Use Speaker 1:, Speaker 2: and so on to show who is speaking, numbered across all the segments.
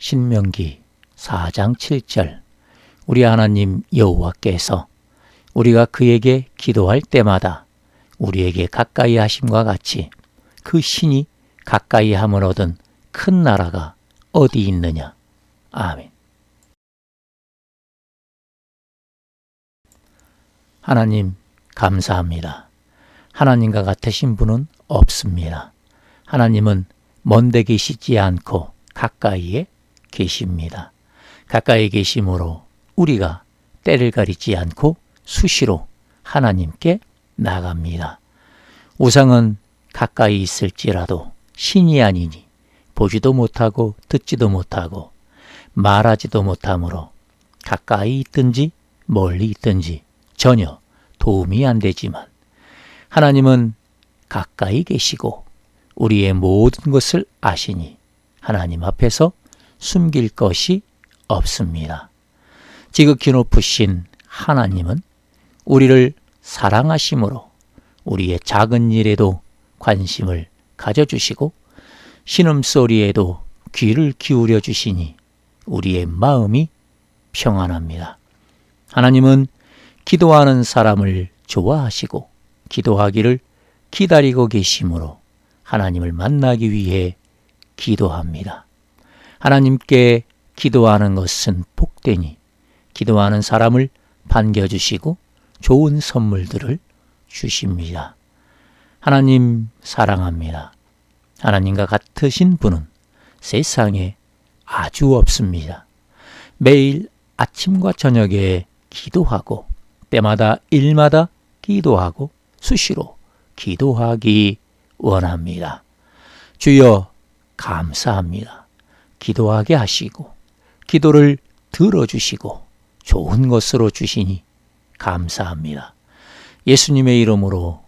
Speaker 1: 신명기 4장 7절 우리 하나님 여호와께서 우리가 그에게 기도할 때마다 우리에게 가까이 하심과 같이 그 신이 가까이 함을 얻은 큰 나라가 어디 있느냐. 아멘. 하나님, 감사합니다. 하나님과 같으신 분은 없습니다. 하나님은 먼데 계시지 않고 가까이에 계십니다. 가까이 계심으로 우리가 때를 가리지 않고 수시로 하나님께 나갑니다. 우상은 가까이 있을지라도 신이 아니니 보지도 못하고 듣지도 못하고 말하지도 못하므로 가까이 있든지 멀리 있든지 전혀 도움이 안 되지만 하나님은 가까이 계시고 우리의 모든 것을 아시니 하나님 앞에서 숨길 것이 없습니다. 지극히 높으신 하나님은 우리를 사랑하심으로 우리의 작은 일에도 관심을 가져주시고 신음소리에도 귀를 기울여 주시니 우리의 마음이 평안합니다. 하나님은 기도하는 사람을 좋아하시고 기도하기를 기다리고 계심으로 하나님을 만나기 위해 기도합니다. 하나님께 기도하는 것은 복되니 기도하는 사람을 반겨주시고 좋은 선물들을 주십니다. 하나님 사랑합니다. 하나님과 같으신 분은 세상에 아주 없습니다. 매일 아침과 저녁에 기도하고 때마다 일마다 기도하고 수시로 기도하기 원합니다. 주여 감사합니다. 기도하게 하시고 기도를 들어주시고 좋은 것으로 주시니 감사합니다. 예수님의 이름으로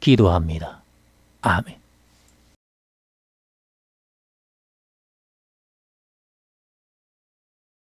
Speaker 1: 기도합니다. 아멘.